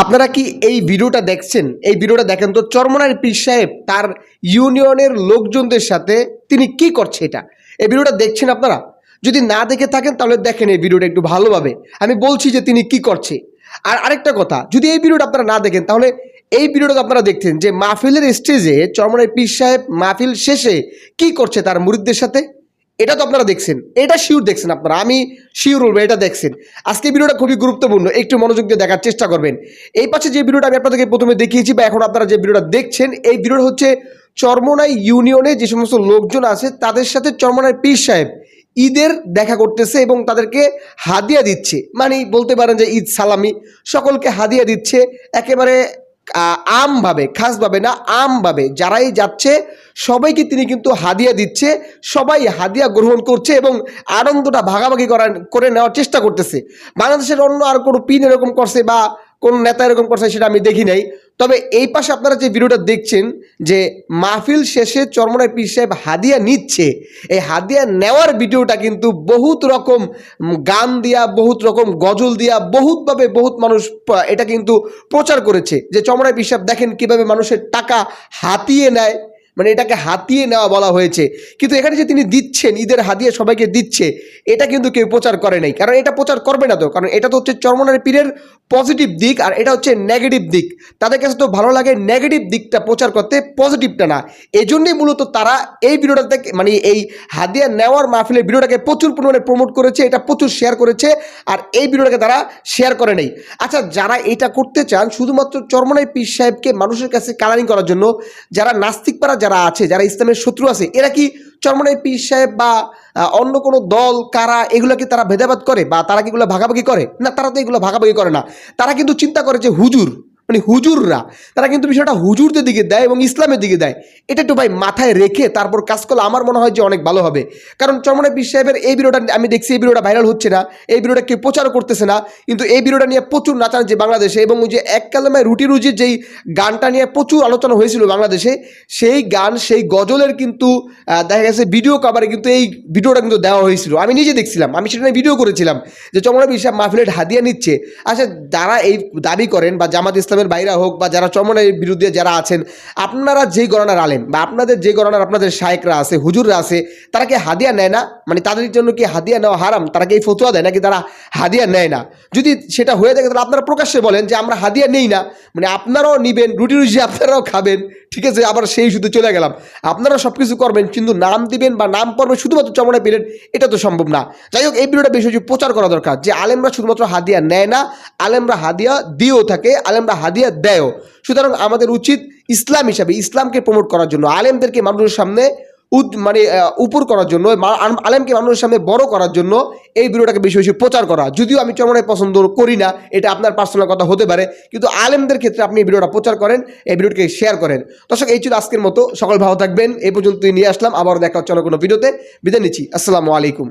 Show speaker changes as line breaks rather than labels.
আপনারা কি এই ভিডিওটা দেখছেন? এই ভিডিওটা দেখেন তো চরমনার পীর সাহেব তার ইউনিয়নের লোকজনদের সাথে তিনি কি করছে এটা? এই ভিডিওটা দেখছেন আপনারা? যদি না দেখে থাকেন তাহলে দেখেন এই ভিডিওটা একটু ভালোভাবে। আমি বলছি যে তিনি কি করছে। আর আরেকটা কথা, যদি এই ভিডিওটা আপনারা না দেখেন তাহলে এই ভিডিওটা আপনারা দেখছেন যে মাহফিলের স্টেজে চরমনার পীর সাহেব মাহফিল শেষে কি করছে তার মুরিদদের সাথে? এটা তো আপনারা দেখছেন। এটা শিওর দেখছেন আপনারা। আমি শিওর বলব, এটা দেখছেন। আজকে ভিডিওটা খুবই গুরুত্বপূর্ণ। একটু মনোযোগ দিয়ে দেখার চেষ্টা করবেন। এই পাশে যে ভিডিওটা আমি আপনাদেরকে প্রথমে দেখিয়েছি বা এখন আপনারা যে ভিডিওটা দেখছেন, এই ভিডিওটা হচ্ছে চরমনাই ইউনিয়নে যে সমস্ত লোকজন আছে, তাদের সাথে চরমনাই পীর সাহেব ঈদের দেখা করতেছে এবং তাদেরকে হাদিয়া দিচ্ছে। মানে বলতে পারেন যে ঈদ সালামি, সকলকে হাদিয়া দিচ্ছে। একেবারে আমভাবে, খাসভাবে না, আমভাবে যারাই যাচ্ছে সবাইকে তিনি কিন্তু হাদিয়া দিচ্ছে, সবাই হাদিয়া গ্রহণ করছে এবং আনন্দটা ভাগাভাগি করা করে নেওয়ার চেষ্টা করতেছে। বাংলাদেশের অন্য আর কোনো পিন এরকম করছে বা কোন নেতা এরকম করছে সেটা আমি দেখি নাই। তবে এই পাশে আপনারা যে ভিডিওটা দেখছেন যে মাহফিল শেষে চরমনায় পীর সাহেব হাদিয়া নিচ্ছে, এই হাদিয়া নেওয়ার ভিডিওটা কিন্তু বহুত রকম গান দিয়া, বহুত রকম গজল দিয়া, বহুতভাবে বহুত মানুষ এটা কিন্তু প্রচার করেছে। যে চরমনায় পীর সাহেব দেখেন কীভাবে মানুষের টাকা হাতিয়ে নেয় মানে এটাকে হাতিয়ে নেওয়া বলা হয়েছে। কিন্তু এখানে যে তিনি দিচ্ছেন, ঈদের হাতিয়ে সবাইকে দিচ্ছে, এটা কিন্তু কেউ প্রচার করে নাই। কারণ এটা প্রচার করবে না তো। কারণ এটা তো হচ্ছে চরমনার পীরের পজিটিভ দিক আর এটা হচ্ছে নেগেটিভ দিক। তাদের কাছে তো ভালো লাগে নেগেটিভ দিকটা প্রচার করতে পজিটিভটা না। এই জন্যই মূলত তারা এই ভিডিওটা থেকে মানে এই হাদিয়া নেওয়ার মাহফিলের ভিডিওটাকে প্রচুর পরিমাণে প্রমোট করেছে, এটা প্রচুর শেয়ার করেছে আর এই ভিডিওটাকে তারা শেয়ার করে নেই। আচ্ছা যারা এটা করতে চান, শুধুমাত্র চরমনাই পীর সাহেবকে মানুষের কাছে কালারিং করার জন্য, যারা নাস্তিক পাড়া যারা আছে, যারা ইসলামের শত্রু আছে, এরা কি চরমনাই পীর সাহেব বা অন্য কোনো দল, কারা, এগুলো কি তারা ভেদাভেদ করে? বা তারা কি এগুলো ভাগাভাগি করে? না, তারা তো এগুলো ভাগাভাগি করে না। তারা কিন্তু চিন্তা করে যে হুজুর মানে হুজুররা, তারা কিন্তু বিষয়টা হুজুরদের দিকে দেয় এবং ইসলামের দিকে দেয়। এটা একটু ভাই মাথায় রেখে তারপর কাজ করলে আমার মনে হয় যে অনেক ভালো হবে। কারণ চরমনাই পীর সাহেবের এই ভিডিওটা আমি দেখছি, এই ভিডিওটা ভাইরাল হচ্ছে না, এই ভিডিওটা কেউ প্রচারও করতেছে না, কিন্তু এই ভিডিওটা নিয়ে প্রচুর নাচান যে বাংলাদেশে এবং ওই যে এক কালামায় রুটি রুজির যেই গানটা নিয়ে প্রচুর আলোচনা হয়েছিল বাংলাদেশে, সেই গান, সেই গজলের কিন্তু দেখা গেছে ভিডিও কভারে কিন্তু এই ভিডিওটা কিন্তু দেওয়া হয়েছিল। আমি নিজে দেখছিলাম, আমি সেটা নিয়ে ভিডিও করেছিলাম যে চমনা বিশ্বাস মাহফিলের হাদিয়া নিচ্ছে। আচ্ছা যারা এই দাবি করেন বা জামাত ইসলামের বাইরা হোক বা যারা চমনের বিরুদ্ধে যারা আছেন, আপনারা যেই গণনার আলেন বা আপনাদের যে গণনার আপনাদের শায়েকরা আছে, হুজুররা আছে, তারা কি হাদিয়া নেয় না? মানে তাদের জন্য কি হাদিয়া নেওয়া হারাম? তারা কি এই ফতুয়া দেয় নাকি তারা হাদিয়া নেয় না? যদি সেটা হয়ে থাকে, তাহলে আপনারা প্রকাশ্যে বলেন যে আমরা হাদিয়া নেই না। মানে আপনারাও নিবেন, রুটি রুজি আপনারাও খাবেন, ঠিক আছে, আবার সেই শুধু চলে গেলাম। আপনারা সব কিছু করবেন, কিন্তু নাম দিবেন বা নাম পড়বেন শুধুমাত্র চমড়ায় পেলেন, এটা তো সম্ভব না। যাই হোক, এই ভিডিওটা বেশি প্রচার করা দরকার, যে আলেমরা শুধুমাত্র হাদিয়া নেয় না, আলেমরা হাদিয়া দিয়েও থাকে, আলেমরা হাদিয়া দেয়ও। সুতরাং আমাদের উচিত ইসলাম হিসাবে ইসলামকে প্রমোট করার জন্য, আলেমদেরকে মানুষের সামনে উদ মানে উপর করার জন্য আলেমকে মানুষের সামনে বড় করার জন্য এই ভিডিওটাকে বেশি বেশি প্রচার করা। যদিও আমি চমড়ায় পছন্দ করি না, এটা আপনার পার্সোনাল কথা হতে পারে, কিন্তু আলেমদের ক্ষেত্রে আপনি এই ভিডিওটা প্রচার করেন, এই ভিডিওটাকে শেয়ার করেন। দর্শক, এই ছিল আজকের মতো। সকল ভালো থাকবেন, এই পর্যন্তই নিয়ে আসলাম আবার দেখা হচ্ছে কোনো ভিডিওতে। বিদায় নিচ্ছি। আসসালামু আলাইকুম।